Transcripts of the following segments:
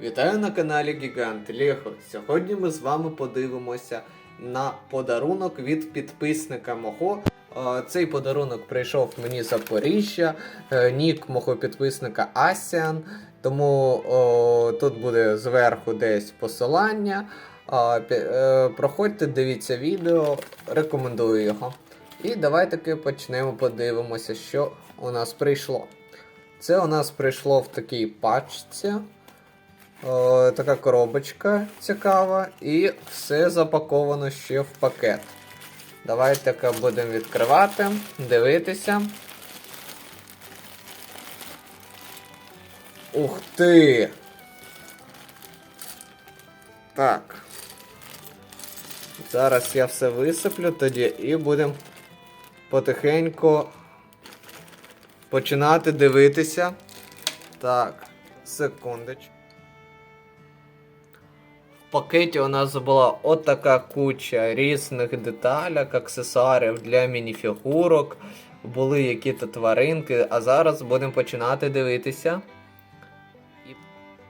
Вітаю на каналі Гігант Лего. Сьогодні ми з вами подивимося на подарунок від підписника мого. Цей подарунок прийшов мені з Запоріжжя, е, нік мого підписника Асіан. Тому о, тут буде зверху десь посилання. Е, Проходьте, дивіться відео, рекомендую його. І давай таки почнемо подивимося, що у нас прийшло. Це у нас прийшло в такій пачці. О, така коробочка цікава, і все запаковано ще в пакет. Давайте будемо відкривати, дивитися. Ух ти! Так. Зараз я все висиплю тоді і будемо потихеньку починати дивитися. Так, секундочку. В пакеті у нас була от така куча різних деталек, аксесуарів для мініфігурок, були які-то тваринки, а зараз будемо починати дивитися.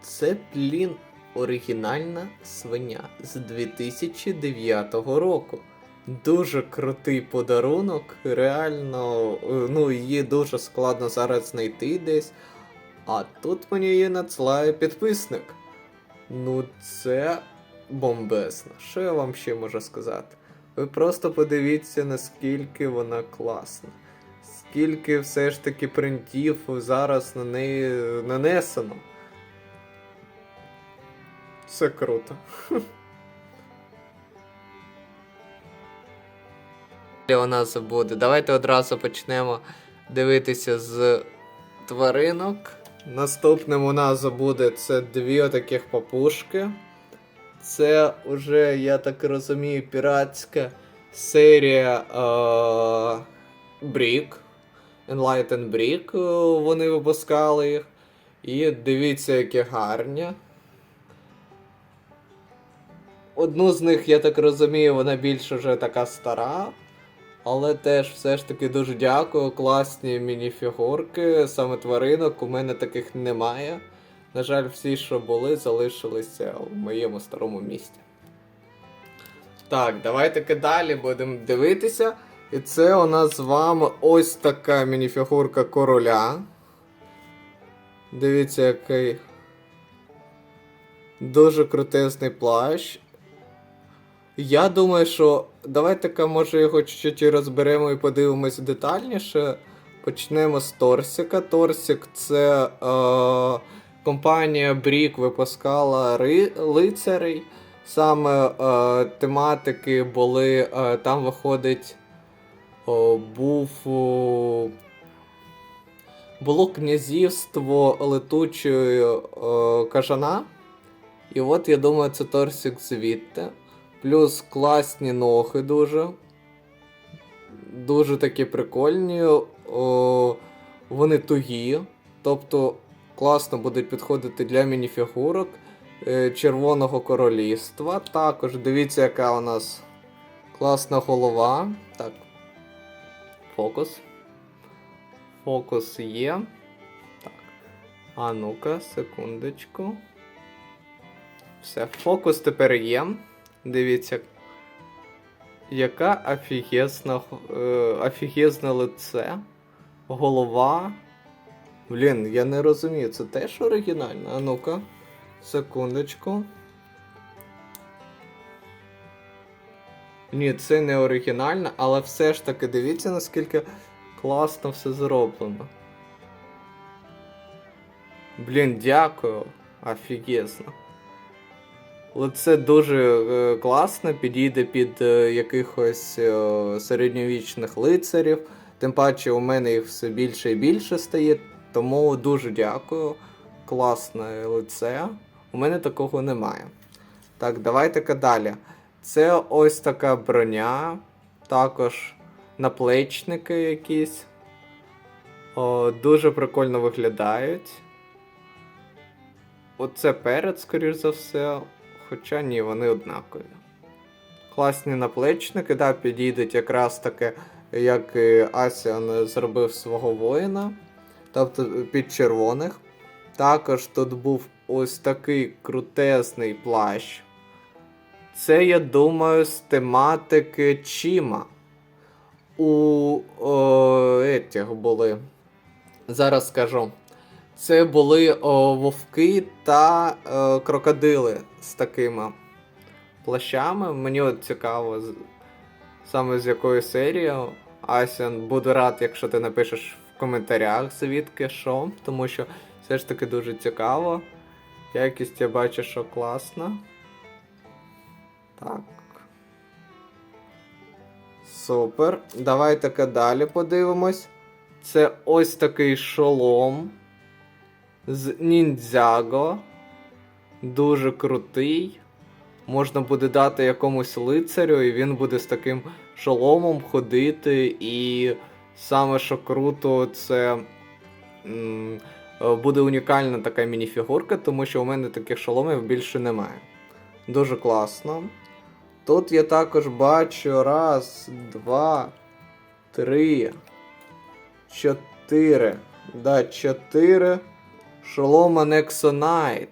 Це, блін, оригінальна свиня з 2009 року. Дуже крутий подарунок. Реально, ну, її дуже складно зараз знайти десь. А тут мені її надсилає підписник. Ну, це бомбесно. Що я вам ще можу сказати? Ви просто подивіться, наскільки вона класна. Скільки все ж таки принтів зараз на неї нанесено. Це круто. у нас буде. Давайте одразу почнемо дивитися з тваринок. Наступним у нас буде це дві таких папушки. Це вже, я так розумію, піратська серія е- Brick. Enlightened Brick. е, Вони випускали їх. І дивіться, які гарні. Одну з них, я так розумію, вона більш вже така стара. Але теж все ж таки дуже дякую. Класні мініфігурки, саме тваринок. У мене таких немає. На жаль, всі, що були, залишилися в моєму старому місті. Так, давайте далі будемо дивитися. І це у нас з вами ось така мініфігурка короля. Дивіться, який дуже крутезний плащ. Я думаю, що давайте може його чуть-чуть розберемо і подивимось детальніше. Почнемо з Торсіка. Торсік це е, компанія Брік випускала ри, лицарей. Саме е, тематики були. Е, там виходить. О, був. О, було князівство летучої е, кажана. І от я думаю, це Торсік звідти. Плюс класні ноги дуже. Дуже такі прикольні. О, вони тугі. Тобто класно будуть підходити для мініфігурок е, Червоного королівства. Також дивіться, яка у нас класна голова. Так. Фокус. Фокус є. Так. А ну-ка, секундочку. Все, фокус тепер є. Дивіться. Яка офігезна, е, офігезне лице. Голова. Блін, я не розумію, це теж оригінально? А ну-ка, секундочку. Ні, це не оригінально, але все ж таки дивіться, наскільки класно все зроблено. Блін, дякую. Офігезно. Лице дуже е, класно, підійде під е, якихось е, середньовічних лицарів. Тим паче у мене їх все більше і більше стає. Тому дуже дякую. Класне лице. У мене такого немає. Так, давайте далі. Це ось така броня. Також наплечники якісь. О, дуже прикольно виглядають. Оце перед, скоріш за все. Хоча ні, вони однакові. Класні наплечники, да, підійдуть якраз таки, як Асіан зробив свого воїна. Тобто під червоних. Також тут був ось такий крутесний плащ. Це, я думаю, з тематики Чіма. У о, етіх були. Зараз скажу. Це були о, вовки та е, крокодили з такими плащами. Мені от цікаво, саме з якої серії. Асян, буду рад, якщо ти напишеш в коментарях, звідки що, тому що все ж таки дуже цікаво. Якість я бачу, що класна. Так. Супер. Давайте далі подивимось. Це ось такий шолом з ніндзяго. Дуже крутий. Можна буде дати якомусь лицарю, і він буде з таким шоломом ходити. І саме що круто, це м, буде унікальна така мініфігурка, тому що у мене таких шоломів більше немає. Дуже класно. Тут я також бачу раз, два, три, чотири. Да, чотири шолома Nexonite.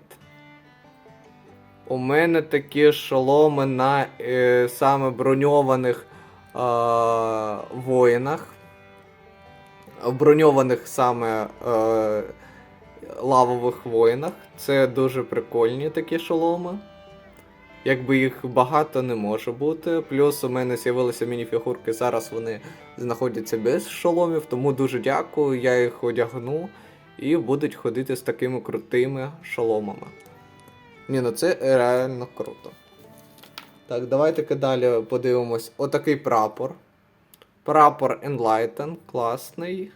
У мене такі шоломи на е, саме броньованих е, воїнах. Броньованих саме е, лавових воїнах. Це дуже прикольні такі шоломи. Якби їх багато не може бути. Плюс у мене з'явилися мініфігурки, зараз вони знаходяться без шоломів, тому дуже дякую, я їх одягну і будуть ходити з такими крутими шоломами. Ні, ну це реально круто. Так, давайте-ка далі подивимось. Отакий прапор. Прапор Enlighten, класний.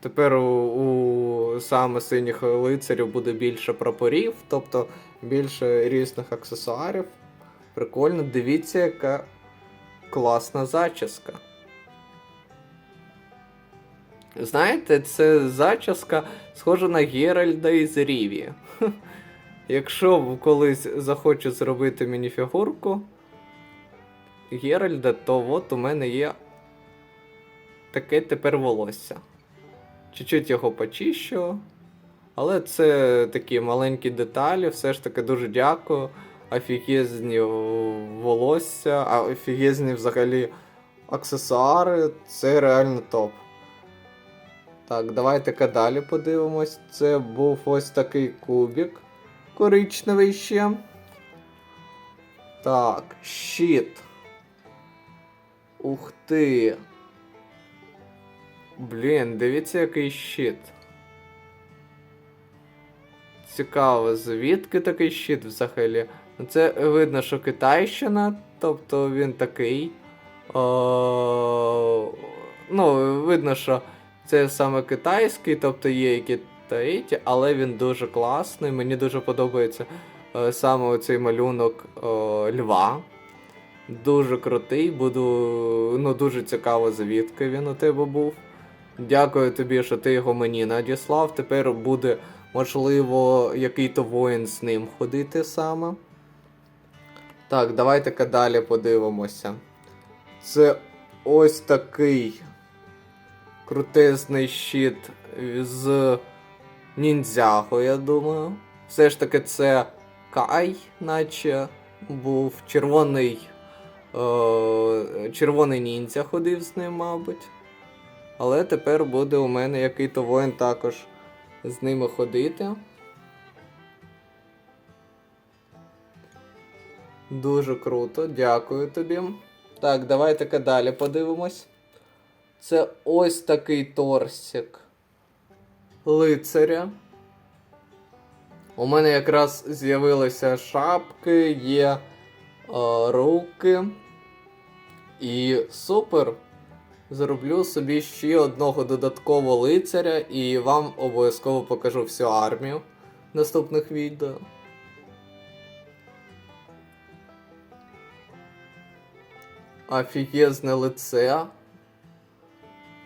Тепер у, у саме синіх лицарів буде більше прапорів, тобто більше різних аксесуарів. Прикольно, дивіться, яка класна зачіска. Знаєте, це зачіска схожа на Геральда із Ріві. Якщо колись захочу зробити мініфігурку Геральда, то от у мене є таке тепер волосся. Чуть-чуть його почищу. Але це такі маленькі деталі, все ж таки дуже дякую. Офігезні волосся, а офігезні взагалі аксесуари. Це реально топ. Так, давайте далі подивимось. Це був ось такий кубик коричневий ще. Так, щит. Ух ти. Блін, дивіться, який щит. Цікаво, звідки такий щит взагалі? Ну, Це видно, що Китайщина, тобто він такий. О, ну, видно, що це саме китайський, тобто є і китаїті, але він дуже класний. Мені дуже подобається е, саме оцей малюнок е, льва. Дуже крутий, буду. Ну, дуже цікаво, звідки він у тебе був. Дякую тобі, що ти його мені надіслав. Тепер буде, можливо, який-то воїн з ним ходити саме. Так, давайте-ка далі подивимося. Це ось такий крутезний щит з ніндзяго, я думаю. Все ж таки це Кай, наче був червоний. Е, червоний ніндзя ходив з ним, мабуть. Але тепер буде у мене який-то воїн також з ними ходити. Дуже круто, дякую тобі. Так, давайте далі подивимось. Це ось такий торсик лицаря. У мене якраз з'явилися шапки, є е, руки. І супер! Зроблю собі ще одного додаткового лицаря і вам обов'язково покажу всю армію наступних відео. Офігезне лице.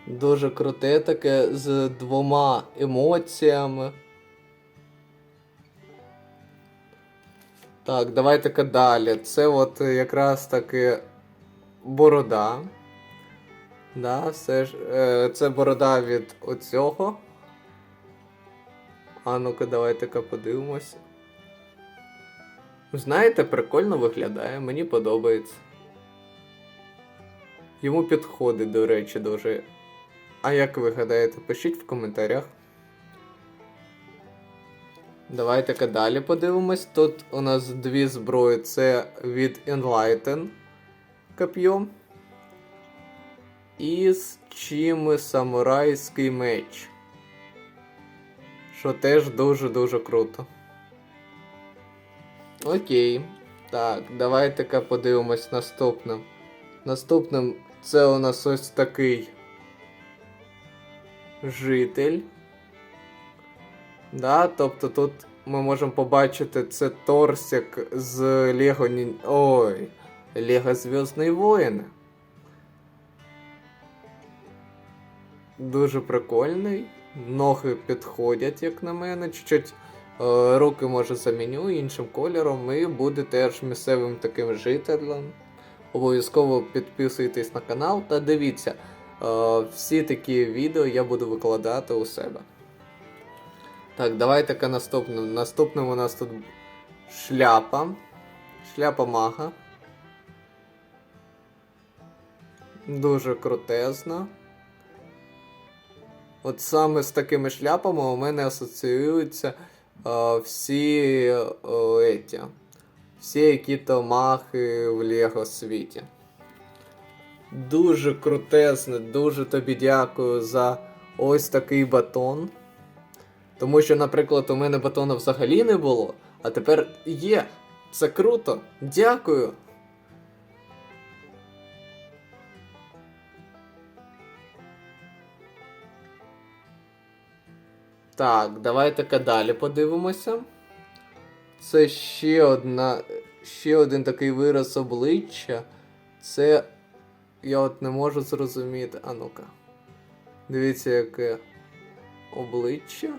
Дуже круте таке з двома емоціями. Так, давайте-ка далі. Це от якраз таки борода. Да, все ж, е, це борода від оцього. А ну-ка, давайте-ка подивимось. Знаєте, прикольно виглядає, мені подобається. Йому підходить, до речі, дуже. А як ви гадаєте, пишіть в коментарях. Давайте-ка далі подивимось. Тут у нас дві зброї. Це від Enlighten коп'є. І з чим самурайський меч. Що теж дуже-дуже круто. Окей. Так, давайте-ка подивимось наступним. Наступним це у нас ось такий житель. Да, тобто тут ми можемо побачити це торсик з Лего. Ой, Лего Зв'язний воїн. Дуже прикольний. Ноги підходять, як на мене. Чуть-чуть е, руки може заміню іншим кольором і буде теж місцевим таким жителем. Обов'язково підписуйтесь на канал та дивіться. Е, всі такі відео я буду викладати у себе. Так, давайте-ка наступним. Наступним у нас тут шляпа. Шляпа мага. Дуже крутезна. От саме з такими шляпами у мене асоціюються е, всі е, еті, всі які-то махи в Лего світі. Дуже крутезне, дуже тобі дякую за ось такий батон. Тому що, наприклад, у мене батона взагалі не було, а тепер є. Це круто. Дякую. Так, давайте-ка далі подивимося. Це ще одна. Ще один такий вираз обличчя. Це. Я от не можу зрозуміти. А ну-ка. Дивіться, яке обличчя.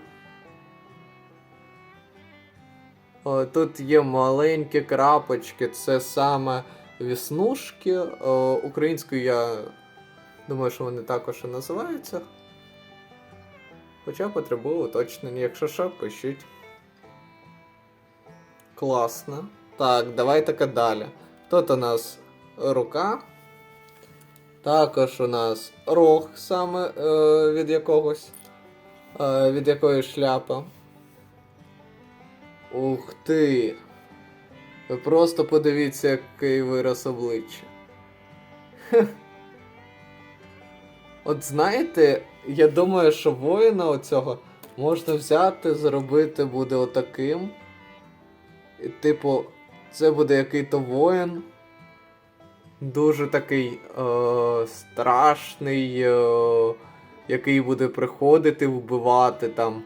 О, Тут є маленькі крапочки, це саме віснушки. О, Українською я думаю, що вони також і називаються. Хоча потребую уточнення, якщо що, пишіть. Класно. Так, давайте далі. Тут у нас рука. Також у нас рог саме е, від якогось. Е, від якоїсь шляпи. Ух ти! Ви просто подивіться, який вираз обличчя. От знаєте, я думаю, що воїна оцього можна взяти, зробити буде отаким. І, типу, це буде який-то воїн. Дуже такий е, страшний, е, який буде приходити, вбивати там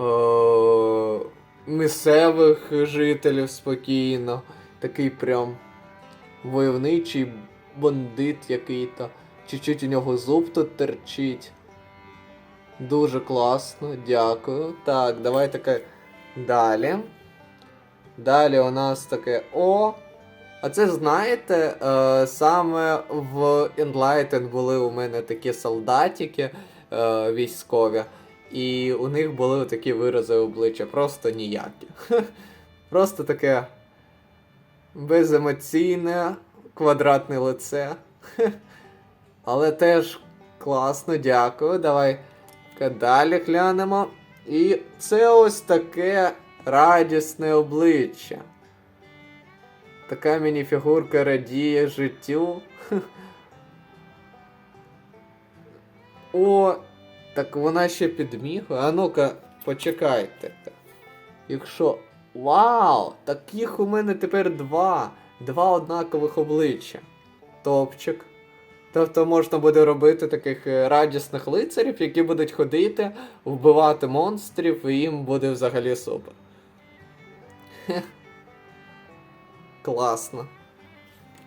е, місцевих жителів спокійно. Такий прям войовничий бандит який-то. Чуть-чуть у нього зуб тут терчить. Дуже класно, дякую. Так, давай таке далі. Далі у нас таке О. А це знаєте, е, саме в Enlighten були у мене такі солдатики е, військові, і у них були такі вирази обличчя, просто ніякі. Просто таке беземоційне, квадратне лице. Але теж класно, дякую. Давай далі глянемо. І це ось таке радісне обличчя. Така мініфігурка радіє життю. О, так вона ще підмігує. А ну-ка, почекайте. Якщо. Вау! Таких у мене тепер два. Два однакових обличчя. Топчик. Тобто можна буде робити таких е, радісних лицарів, які будуть ходити, вбивати монстрів, і їм буде взагалі супер. Класно.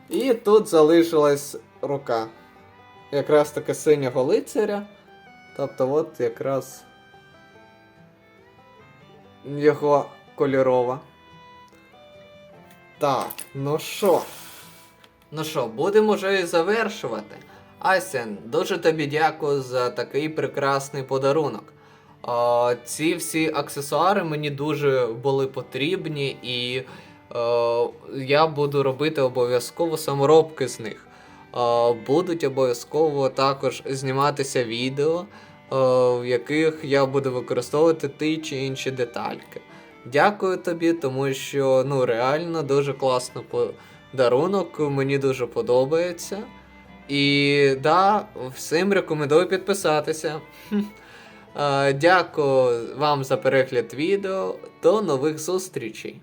І тут залишилась рука. Якраз таки синього лицаря. Тобто, от якраз його кольорова. Так, ну що? Ну що, будемо вже і завершувати. Асян, дуже тобі дякую за такий прекрасний подарунок. А, ці всі аксесуари мені дуже були потрібні, і я буду робити обов'язково саморобки з них. Е, будуть обов'язково також зніматися відео, е, в яких я буду використовувати ті чи інші детальки. Дякую тобі, тому що ну реально дуже класно подарунок, мені дуже подобається. І да, всім рекомендую підписатися. Е, Дякую вам за перегляд відео. До нових зустрічей!